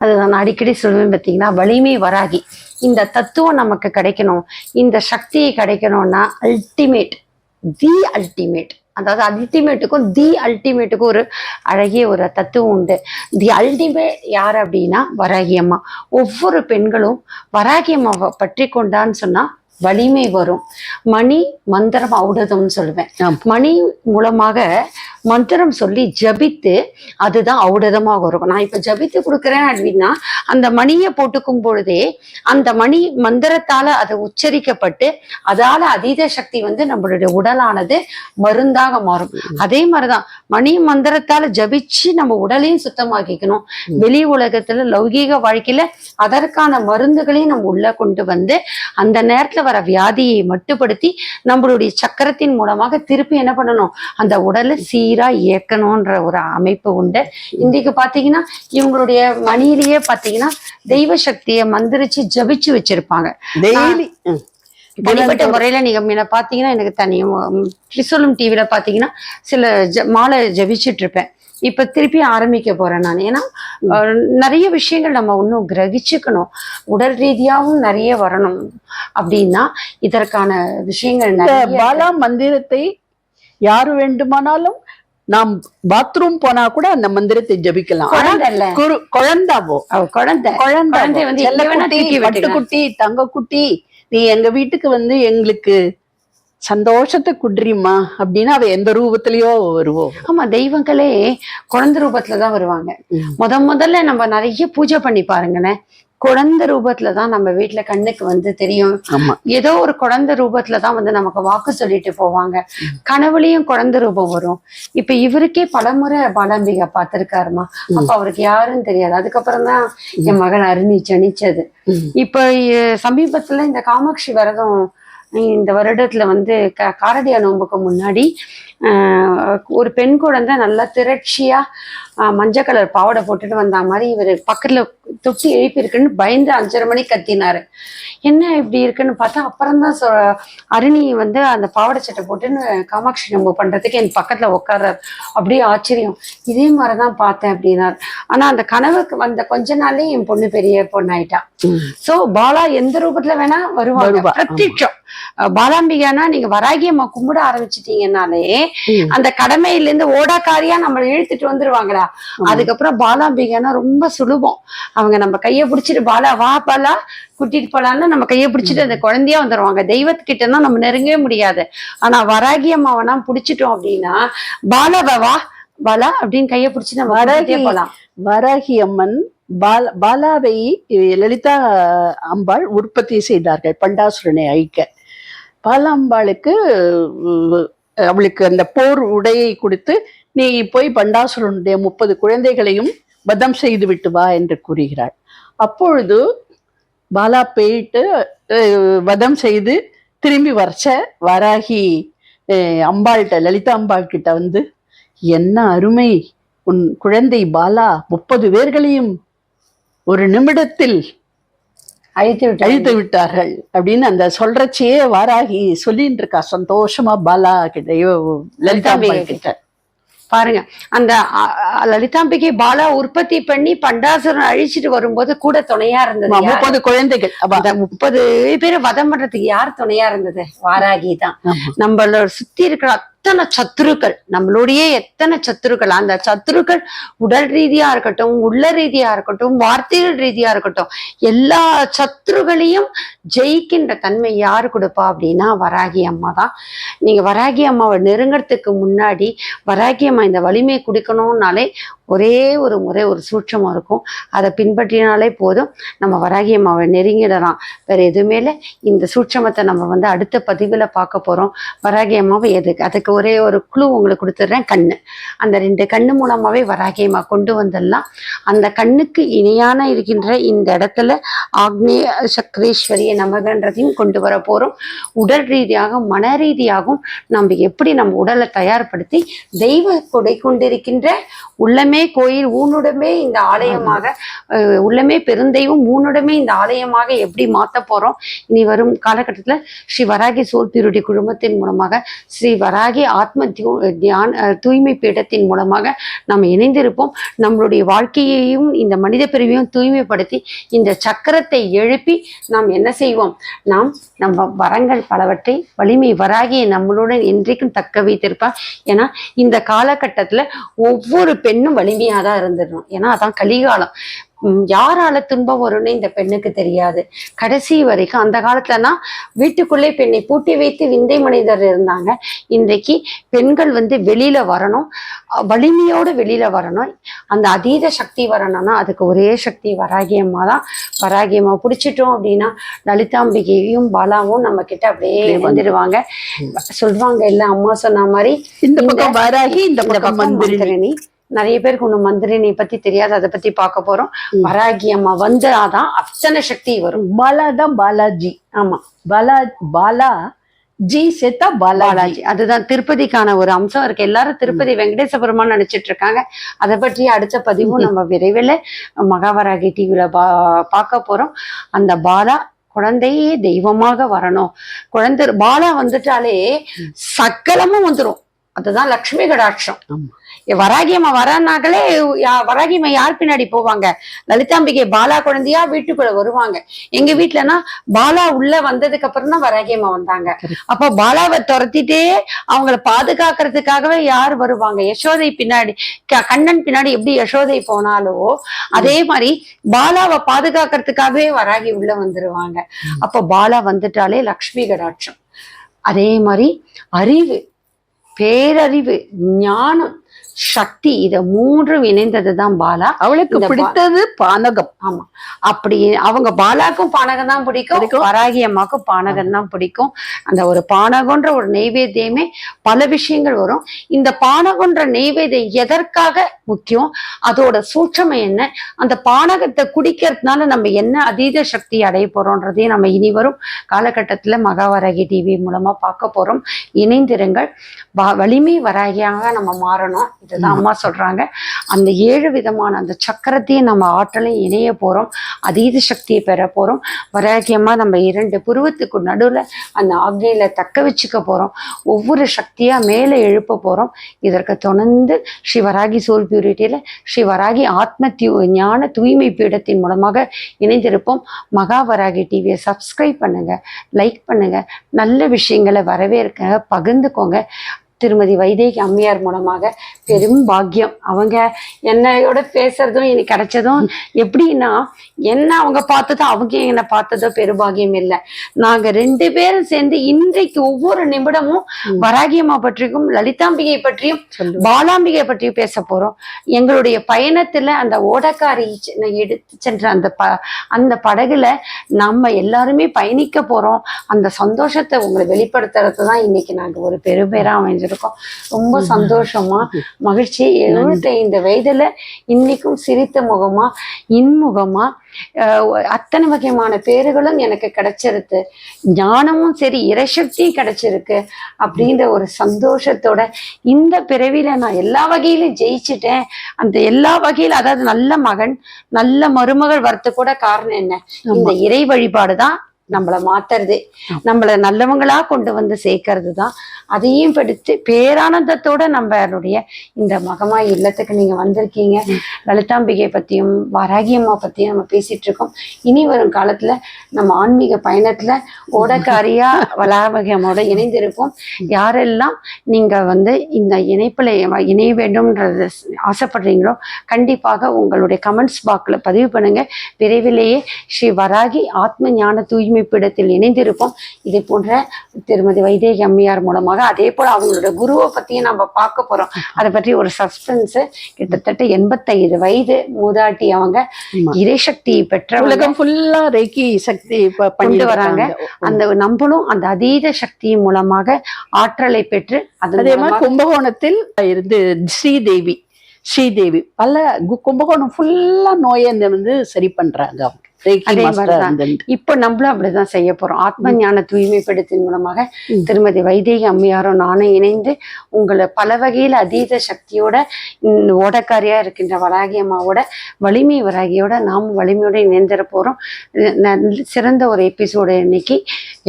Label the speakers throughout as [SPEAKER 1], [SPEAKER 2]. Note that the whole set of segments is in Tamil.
[SPEAKER 1] அது நான் அடிக்கடி சொல்லுவேன் பார்த்தீங்கன்னா வலிமை வராகி. இந்த தத்துவம் நமக்கு கிடைக்கணும். இந்த சக்தியை கிடைக்கணும்னா அல்டிமேட் தி அல்டிமேட் அதாவது அல்டிமேட்டுக்கும் தி அல்டிமேட்டுக்கும் ஒரு அழகிய ஒரு தத்துவம் உண்டு. தி அல்டிமேட் யார் அப்படின்னா வராகி அம்மா. ஒவ்வொரு பெண்களும் வராகி அம்மாவை பற்றி கொண்டான்னு சொன்னா வலிமை வரும். மணி மந்திரம் ஔடதம்னு சொல்லுவேன். மணி மூலமாக மந்திரம் சொல்லி ஜபித்து அதுதான் ஔடதமாக இருக்கும் நான் இப்ப ஜபித்து கொடுக்குறேன் அப்படின்னா அந்த மணியை போட்டுக்கும் பொழுதே அந்த மணி மந்திரத்தால அது உச்சரிக்கப்பட்டு அதால அதீத சக்தி வந்து நம்மளுடைய உடலானது மருந்தாக மாறும். அதே மாதிரிதான் மணி மந்திரத்தால ஜபிச்சு நம்ம உடலையும் சுத்தமாக்கிக்கணும். வெளி உலகத்துல லௌகீக வாழ்க்கையில அதற்கான மருந்துகளையும் நம்ம உள்ள கொண்டு வந்து அந்த நேரத்துல வர வியாதியை மட்டுப்படுத்தி நம்மளுடைய சக்கரத்தின் மூலமாக திருப்பி என்ன பண்ணணும்? அந்த உடலை சீரா இயக்கணும்ன்ற ஒரு அமைப்பு உண்டு. இன்றைக்கு பாத்தீங்கன்னா இவங்களுடைய மணியிலேயே பாத்தீங்கன்னா தெய்வ சக்தியை மந்திரிச்சு ஜபிச்சு வச்சிருப்பாங்க.
[SPEAKER 2] டெய்லி
[SPEAKER 1] தனிப்பட்ட முறையில நீங்க முன்ன பாத்தீங்கன்னா எனக்கு தனியும் ட்ரிசோலம் டிவில பாத்தீங்கன்னா சில ஜ மாலை ஜபிச்சுட்டு இருப்பேன். இப்ப திருப்பி ஆரம்பிக்க போறேன் நான். ஏன்னா நிறைய விஷயங்கள் நம்ம இன்னும் கிரகிச்சுக்கணும். உடல் ரீதியாவும் நிறைய வரணும் அப்படின்னா இதற்கான விஷயங்கள்
[SPEAKER 2] பாலா மந்திரத்தை யாரு வேண்டுமானாலும் நாம் பாத்ரூம் போனா கூட அந்த மந்திரத்தை ஜபிக்கலாம். குழந்தாவோ
[SPEAKER 1] குழந்தை
[SPEAKER 2] குழந்தை
[SPEAKER 1] வந்து விட்டுக்கலாம்.
[SPEAKER 2] பட்டுக்குட்டி தங்கக்குட்டி நீ எங்க வீட்டுக்கு வந்து எங்களுக்கு சந்தோஷத்தை குடுறீமா அப்படின்னா அவ எந்த ரூபத்திலயோ வருவோம்
[SPEAKER 1] ஆமா தெய்வங்களே குழந்தை ரூபத்துல தான் வருவாங்க. முத முதல்ல நம்ம நிறைய பூஜை பண்ணி பாருங்களேன். குழந்தை ரூபத்துல தான் நம்ம வீட்டுல கண்ணுக்கு வந்து தெரியும். ஏதோ ஒரு குழந்தை ரூபத்துல தான் வந்து நமக்கு வாக்கு சொல்லிட்டு போவாங்க. கனவுலயும் குழந்தை ரூபம் வரும். இப்ப இவருக்கே பலமுறை பாலாம்பிகா பார்த்திருக்காருமா. அப்ப அவருக்கு யாருன்னு தெரியாது. அதுக்கப்புறம் தான் என் மகன் அருணி ஜனிச்சது. இப்ப சமீபத்துல இந்த காமாட்சி விரதம் இந்த வருடத்துல வந்து க காரடியா நோம்புக்கு முன்னாடி ஒரு பெண் குழந்தை நல்லா திரட்சியா மஞ்சள் கலர் பாவாடை போட்டுட்டு வந்த மாதிரி இவர் பக்கத்துல தொட்டி எழுப்பி இருக்குன்னு பயந்து அஞ்சரை மணிக்கு கத்தினாரு. என்ன இப்படி இருக்குன்னு பார்த்தா அப்புறம் தான் அருணி வந்து அந்த பாவாடை சட்டை போட்டுன்னு காமாட்சி நோம்பு பண்றதுக்கு என் பக்கத்துல உட்கார்றாரு அப்படியே ஆச்சரியம். இதே மாதிரிதான் பார்த்தேன் அப்படின்னாரு. ஆனா அந்த கனவுக்கு வந்த கொஞ்ச நாள்லயே என் பொண்ணு பெரிய பொண்ணாயிட்டா. சோ பாலா எந்த ரூபத்துல வேணா வருவாங்க.
[SPEAKER 2] வருவா,
[SPEAKER 1] பிரத்யட்சம். பாலாம்பிகானா நீங்க வராகி அம்மா கும்பிட ஆரம்பிச்சிட்டீங்கன்னாலே. அந்த கடமையில இருந்து ஓடாக்காரியா நம்மள இழுத்துட்டு வந்துருவாங்களா? அதுக்கப்புறம் பாலாம்பிகானா ரொம்ப சுலபம். அவங்க நம்ம கைய பிடிச்சிட்டு பாலா வா பாலா கூட்டிட்டு போலான்னு நம்ம கைய பிடிச்சிட்டு அந்த குழந்தையா வந்துருவாங்க. தெய்வத்துக்கிட்ட தான் நம்ம நெருங்கவே முடியாது. ஆனா வராகி அம்மாவனா பிடிச்சிட்டோம் அப்படின்னா பாலாவ வா பாலா அப்படின்னு கைய பிடிச்சி நம்ம போலாம்.
[SPEAKER 2] வராகி அம்மன் பால பாலாவை லலிதா அம்பாள் உற்பத்தி செய்தார்கள் பண்டாசுரனை அழிக்க. பாலாம்பாளுக்கு அவளுக்கு அந்த போர் உடையை கொடுத்து நீ போய் பண்டாசுரனுடைய முப்பது குழந்தைகளையும் வதம் செய்து விட்டு வா என்று கூறுகிறாள். அப்பொழுது பாலா போயிட்டு வதம் செய்து திரும்பி வரச்ச வராகி அம்பாள்கிட்ட லலிதா அம்பாள் கிட்ட வந்து என்ன அருமை உன் குழந்தை பாலா முப்பது பேர்களையும் ஒரு நிமிடத்தில்
[SPEAKER 1] அழித்து விட்டு
[SPEAKER 2] அழித்து விட்டார்கள் அப்படின்னு அந்த சொல்றச்சே வாராகி சொல்லிட்டு இருக்கா. சந்தோஷமா பாலா கிட்டயோ லலிதா அம்பாள் கிட்ட.
[SPEAKER 1] பாருங்க அந்த லலிதாம்பிகை பாலா உற்பத்தி பண்ணி பண்டாசுரன் அழிச்சிட்டு வரும்போது கூட துணையா இருந்தது?
[SPEAKER 2] முப்பது குழந்தைகள்
[SPEAKER 1] முப்பது பேரை வதம் பண்றதுக்கு யார் துணையா இருந்தது வாராகி தான்
[SPEAKER 2] ஆமா.
[SPEAKER 1] நம்மளோட சுத்தி இருக்கிற எத்தனை சத்துருக்கள்? நம்மளுடைய எத்தனை சத்துருக்கள்? அந்த சத்துருக்கள் உடல் ரீதியா இருக்கட்டும் உள்ள ரீதியா இருக்கட்டும் வார்த்தைகள் ரீதியா இருக்கட்டும் எல்லா சத்துருகளையும் ஜெயிக்கின்ற தன்மை யாரு கொடுப்பா அப்படின்னா வராகி அம்மா தான். நீங்க வராகி அம்மாவை நெருங்கிறதுக்கு முன்னாடி வராகி அம்மா இந்த வலிமை கொடுக்கணும்னாலே ஒரே ஒரு முறை ஒரு சூட்சமாக இருக்கும். அதை பின்பற்றினாலே போதும். நம்ம வராகி அம்மாவை நெருங்கிடலாம். வேறு எதுவுமே இல்லை. இந்த சூட்சமத்தை நம்ம வந்து அடுத்த பதிவில் பார்க்க போகிறோம் வராகி அம்மாவை எதுக்கு அதுக்கு ஒரே ஒரு குழு உங்களுக்கு கொடுத்துட்றேன் கண்ணு. அந்த ரெண்டு கண்ணு மூலமாகவே வராகி அம்மா கொண்டு வந்துடலாம். அந்த கண்ணுக்கு இணையான இருக்கின்ற இந்த இடத்துல ஆக்னேய சக்கரேஸ்வரிய நமகன்றதையும் கொண்டு வர போகிறோம் உடல் ரீதியாக மன ரீதியாகவும் நம்ம எப்படி நம்ம உடலை தயார்படுத்தி தெய்வ கொடை கொண்டிருக்கின்ற உள்ளமே உள்ளமே கோயில் ஊனுடமே இந்த ஆலயமாக உள்ளமே பெருந்தெய்வம் ஊனுடமே இந்த ஆலயமாக எப்படி மாற்ற போறோம்? இனி வரும் காலகட்டத்தில் ஸ்ரீ வராகி சோல் குழுமத்தின் மூலமாக ஸ்ரீ வராகி ஆத்ம தியான தூய்மை பீடத்தின் மூலமாக நாம் இணைந்திருப்போம். நம்மளுடைய வாழ்க்கையையும் இந்த மனித பிரிவையும் தூய்மைப்படுத்தி இந்த சக்கரத்தை எழுப்பி நாம் என்ன செய்வோம்? நாம் நம்ம வரங்கள் பலவற்றை வலிமை வராகிய நம்மளுடன் என்றைக்கும் தக்க வைத்திருப்பார். ஏன்னா இந்த காலகட்டத்தில் ஒவ்வொரு பெண்ணும் வலி வலிமையா தான் இருந்துடணும். ஏன்னா அதான் கலிகாலம். யாரால துன்பம் வரும்னு இந்த பெண்ணுக்கு தெரியாது. கடைசி வரைக்கும் அந்த காலத்துலனா வீட்டுக்குள்ளே பெண்ணை பூட்டி வைத்து விந்தை மனிதர் இருந்தாங்க. இன்றைக்கு பெண்கள் வந்து வெளியில வரணும். வலிமையோடு வெளியில வரணும். அந்த அதீத சக்தி வரணும்னா அதுக்கு ஒரே சக்தி வராகியம்மா தான். வராகியம்மா பிடிச்சிட்டோம் அப்படின்னா லலிதாம்பிகையும் பாலாவும் நம்ம கிட்ட அப்படியே வந்துடுவாங்க சொல்லுவாங்க இல்ல அம்மா சொன்ன மாதிரி
[SPEAKER 2] இந்த பக்கம் வராகி இந்த பக்கம் மந்திரினி
[SPEAKER 1] நிறைய பேருக்கு ஒண்ணு மந்திரினி பத்தி தெரியாது அதை பத்தி பார்க்க போறோம். வராகி அம்மா வந்தாதான் அத்தனை சக்தி வரும்.
[SPEAKER 2] பாலா தான் பாலாஜி.
[SPEAKER 1] ஆமா.
[SPEAKER 2] பாலா பாலா ஜி சேர்த்தா பாலாஜி.
[SPEAKER 1] அதுதான் திருப்பதிக்கான ஒரு அம்சம் இருக்கு. எல்லாரும் திருப்பதி வெங்கடேச பெருமான் நினைச்சிட்டு இருக்காங்க. அதை பற்றி அடுத்த பதிவும் நம்ம விரைவில் மகாவராகி டிவியில பா பார்க்க போறோம். அந்த பாலா குழந்தையே தெய்வமாக வரணும். குழந்தை பாலா வந்துட்டாலே சக்கலமும் வந்துரும். அதுதான் லக்ஷ்மி கடாட்சம். வராகியம்மா வரானாங்களே யா- வராகியம்மா யார் பின்னாடி போவாங்க? லலிதாம்பிகை பாலா குழந்தையா வீட்டுக்குள்ள வருவாங்க. எங்க வீட்டுலனா பாலா உள்ள வந்ததுக்கு அப்புறம் தான் வராகியம்மா வந்தாங்க. அப்ப பாலாவை துரத்திட்டே அவங்கள பாதுகாக்கிறதுக்காகவே யார் வருவாங்க? யசோதை பின்னாடி கண்ணன் பின்னாடி எப்படி யசோதை போனாலோ அதே மாதிரி பாலாவை பாதுகாக்கிறதுக்காகவே வராகி உள்ள வந்துருவாங்க. அப்ப பாலா வந்துட்டாலே லக்ஷ்மி கடாட்சம். அதே மாதிரி அறிவு பேரறிவு ஞானம் சக்தி இத மூன்றும் இணைந்தது தான் பாலா.
[SPEAKER 2] அவளுக்கு பிடித்தது பானகம்.
[SPEAKER 1] ஆமா. அப்படி அவங்க பாலாக்கும் பானகம் தான் பிடிக்கும். வராகி அம்மாக்கும் பானகம் தான் பிடிக்கும். அந்த ஒரு பானகன்ற ஒரு நெய்வேத்தியமே பல விஷயங்கள் வரும். இந்த பானகன்ற நெய்வேத்தியம் எதற்காக முக்கியம்? அதோட சூட்சமம் என்ன? அந்த பானகத்தை குடிக்கிறதுனால நம்ம என்ன அதீத சக்தி அடைய போறோன்றதையும் நம்ம இனி வரும் காலகட்டத்துல மகாவராகி டிவி மூலமா பார்க்க போறோம். இணைந்திருங்கள். வலிமை வராகியாக நம்ம மாறணும். இதுதான் அம்மா சொல்றாங்க. அந்த ஏழு விதமான அந்த சக்கரத்தையும் நம்ம ஆற்றலையும் இணைய போறோம். அதீத சக்தியை பெற போறோம். வராகியமா நம்ம இரண்டு புருவத்துக்கு நடுவில் அந்த ஆக்னியில தக்க வச்சுக்க போறோம். ஒவ்வொரு சக்தியா மேலே எழுப்ப போறோம். இதற்கு தொடர்ந்து ஸ்ரீ வராகி சோல் பியூரிட்டியில ஸ்ரீ வராகி ஆத்ம தியூ ஞான தூய்மை பீடத்தின் மூலமாக இணைந்திருப்போம். மகாவராகி டிவியை சப்ஸ்கிரைப் பண்ணுங்க லைக் பண்ணுங்க. நல்ல விஷயங்களை வரவேற்க பகிர்ந்துக்கோங்க. திருமதி வைதேகி அம்மையார் மூலமாக பெரும் பாக்கியம் அவங்க என்னையோட பேசுறதும் எனக்கு கிடைச்சதும் எப்படின்னா என்ன அவங்க பார்த்ததோ அவங்க என்னை பார்த்ததோ பெருபாகியம் இல்லை நாங்க ரெண்டு பேரும் சேர்ந்து இன்றைக்கு ஒவ்வொரு நிமிடமும். வராகியம்மா பற்றியும் லலிதாம்பிகை பற்றியும். பாலாம்பிகை பற்றியும் பேச போறோம் எங்களுடைய பயணத்துல அந்த ஓடக்காரி எடுத்து சென்ற அந்த ப அந்த படகுல நம்ம எல்லாருமே பயணிக்க போறோம் அந்த சந்தோஷத்தை உங்களை வெளிப்படுத்துறது தான் இன்னைக்கு நாங்க ஒரு பெருபேரா அமைஞ்சிருக்கோம் ரொம்ப சந்தோஷமா மகிழ்ச்சி. எழுபத்தைந்து வயதுல இன்னைக்கும் சிரித்த முகமா இன்முகமா அத்தனை வகையான பேறுகளும் எனக்கு கிடைச்சிருக்கு. ஞானமும் சரி இறைசக்தியும் கிடைச்சிருக்கு அப்படின்ற ஒரு சந்தோஷத்தோட இந்த பிறவியில நான் எல்லா வகையிலும் ஜெயிச்சிட்டேன். அந்த எல்லா வகையில அதாவது நல்ல மகன் நல்ல மருமகள் வரது கூட காரணம் என்ன? இந்த இறை வழிபாடு தான் நம்மள மாத்துறது நம்மள நல்லவங்களா கொண்டு வந்து சேர்க்கறது தான் அதையும் படித்து பேரானந்தத்தோட நம்மளுடைய இந்த மகமாய் இல்லத்துக்கு நீங்க வந்திருக்கீங்க. லலிதாம்பிகை பத்தியும் வராகியம்மா பத்தியும் நம்ம பேசிட்டு இருக்கோம். இனி வரும் காலத்துல நம்ம ஆன்மீக பயணத்துல ஓடக்காரியா வளாகமோட இணைந்திருப்போம். யாரெல்லாம் நீங்க வந்து இந்த இணைப்புல இணைய வேண்டும்ன்றது ஆசைப்படுறீங்களோ கண்டிப்பாக உங்களுடைய கமெண்ட்ஸ் பாக்ல பதிவு பண்ணுங்க. விரைவிலேயே ஸ்ரீ வராகி ஆத்ம ஞான தூய்மை பீடத்தில் இணைந்திருப்போம். இது போன்ற திருமதி வைதேகி அம்மையார் மூலமாக அதே போல அவங்களோட குருவை பத்தியும் நம்ம பார்க்க போறோம். அதை பற்றி ஒரு சஸ்பென்ஸ் கிட்டத்தட்ட எண்பத்தைந்து வயது மூதாட்டி அவங்க. இறைசக்தி பெற்றவங்க
[SPEAKER 2] உலகம் ஃபுல்லா ரெக்கி சக்தி
[SPEAKER 1] கொண்டு வராங்க. அந்த நம்மளும் அந்த அதீத சக்தியின் மூலமாக ஆற்றலை பெற்று
[SPEAKER 2] அதே மாதிரி கும்பகோணத்தில் இருந்து ஸ்ரீதேவி ஸ்ரீதேவி பல கும்பகோணம் ஃபுல்லா நோயை வந்து சரி பண்றாங்க அவங்க.
[SPEAKER 1] அதே மாதிரிதான். இப்போ நம்மளும் அப்படிதான் செய்ய போறோம். ஆத்ம ஞான தூய்மைப்படுத்தின் மூலமாக. திருமதி வைதேகி அம்மையாரும் நானும் இணைந்து உங்களை பல வகையில அதீத சக்தியோட ஓடக்காரியா இருக்கின்ற வராகி அம்மாவோட வலிமை வராகியோட நாமும் வலிமையோட இணைந்திர போறோம். சிறந்த ஒரு எபிசோடு இன்னைக்கு.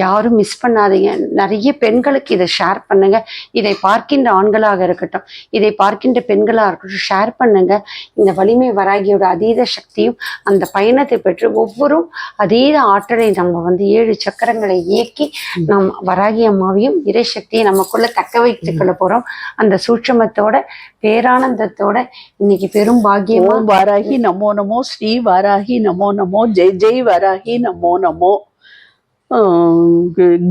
[SPEAKER 1] யாரும் மிஸ் பண்ணாதீங்க. நிறைய பெண்களுக்கு இதை ஷேர் பண்ணுங்க. இதை பார்க்கின்ற ஆண்களாக இருக்கட்டும் இதை பார்க்கின்ற பெண்களாக இருக்கட்டும் ஷேர் பண்ணுங்க. இந்த வலிமை வராகியோட அதீத சக்தியும் அந்த பயணத்தை பெற்று ஒவ்வொரும் அதீத ஆற்றலை நம்ம வந்து ஏழு சக்கரங்களை இயக்கி நம் வராகி அம்மாவையும் இறை சக்தியை நமக்குள்ள தக்க வைத்துக் கொள்ள போறோம். அந்த சூட்சமத்தோட பேரானந்தத்தோட இன்னைக்கு பெரும் பாக்கியமா
[SPEAKER 2] ஓம் வாராகி நமோ நமோ ஸ்ரீ வாராகி நமோ நமோ ஜெய் ஜெய் வாராகி நமோ நமோ.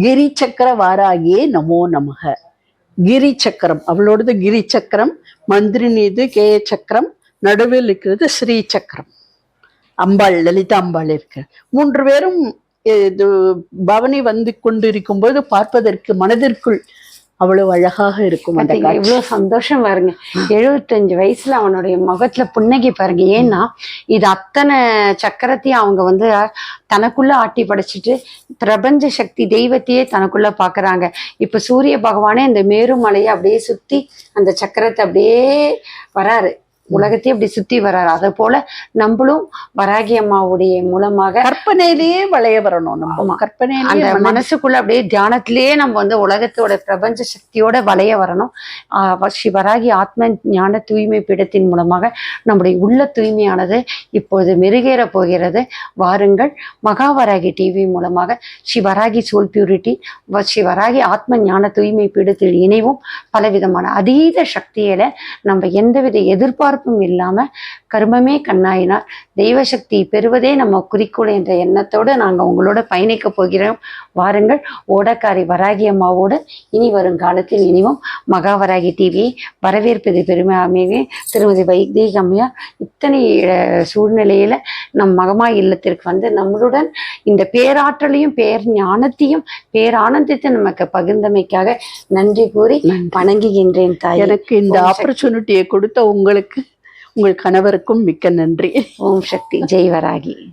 [SPEAKER 2] கிரி சக்கர வாராகியே நமோ நமக. கிரி சக்கரம் அவளோடது கிரி சக்கரம் மந்திரினிது கேய சக்கரம் நடுவில் இருக்கிறது ஸ்ரீ சக்கரம். அம்பாள் லலிதா அம்பாள் இருக்கு. மூன்று பேரும் இது பவனி வந்து கொண்டிருக்கும் போது பார்ப்பதற்கு மனதிற்குள் அவ்வளவு அழகாக இருக்கும்
[SPEAKER 1] இவ்வளவு சந்தோஷம் பாருங்க. எழுபத்தஞ்சு வயசுல அவனுடைய முகத்துல புன்னகை பாருங்க. ஏன்னா இது அத்தனை சக்கரத்தையும் அவங்க வந்து தனக்குள்ள ஆட்டி படைச்சிட்டு பிரபஞ்ச சக்தி தெய்வத்தையே தனக்குள்ள பாக்குறாங்க. இப்ப சூரிய பகவானே இந்த மேருமலையை அப்படியே சுத்தி அந்த சக்கரத்தை அப்படியே வராரு. உலகத்தையே அப்படி சுத்தி வராரு அதை போல நம்மளும் வராகி அம்மாவுடைய மூலமாக
[SPEAKER 2] கற்பனையிலேயே வளைய வரணும் நம்ம.
[SPEAKER 1] ஆமா. அந்த மனசுக்குள்ள அப்படியே தியானத்திலேயே நம்ம வந்து உலகத்தோட பிரபஞ்ச சக்தியோட வளைய வரணும். ஸ்ரீ வராகி ஆத்ம ஞான தூய்மை பீடத்தின் மூலமாக நம்முடைய உள்ள தூய்மையானது இப்பொழுது மெருகேற போகிறது. வாருங்கள். மகாவராகி டிவி மூலமாக ஸ்ரீ வராகி சோல் பியூரிட்டி ஸ்ரீ வராகி ஆத்ம ஞான தூய்மை பீடத்தில் இணைவும். பலவிதமான அதீத சக்தியில நம்ம எந்தவித எதிர்பார்ப்பும் இல்லாம கர்மமே கண்ணாயினார். தெய்வ சக்தி பெறுவதே நம்ம குறிக்கோள் என்ற எண்ணத்தோடு நாங்கள் உங்களோட பயணிக்க போகிறோம். வாருங்கள் ஓடக்காரி வராகி அம்மாவோடு இனி வரும் காலத்தில் இனிவும் மகாவராகி டிவியை வரவேற்பது பெருமையாகவே திருமதி வைதீக அம்மையார் இத்தனை சூழ்நிலையில நம் மகமா இல்லத்திற்கு வந்து நம்மளுடன் இந்த பேராற்றலையும் பேர் ஞானத்தையும் பேரானந்தத்தை நமக்கு பகிர்ந்தமைக்காக நன்றி கூறி வணங்குகின்றேன் தாய்.
[SPEAKER 2] எனக்கு இந்த. ஆப்பர்ச்சுனிட்டியை கொடுத்த உங்களுக்கு உங்கள் கணவருக்கும் மிக்க நன்றி.
[SPEAKER 1] ஓம் சக்தி. ஜெய்வராகி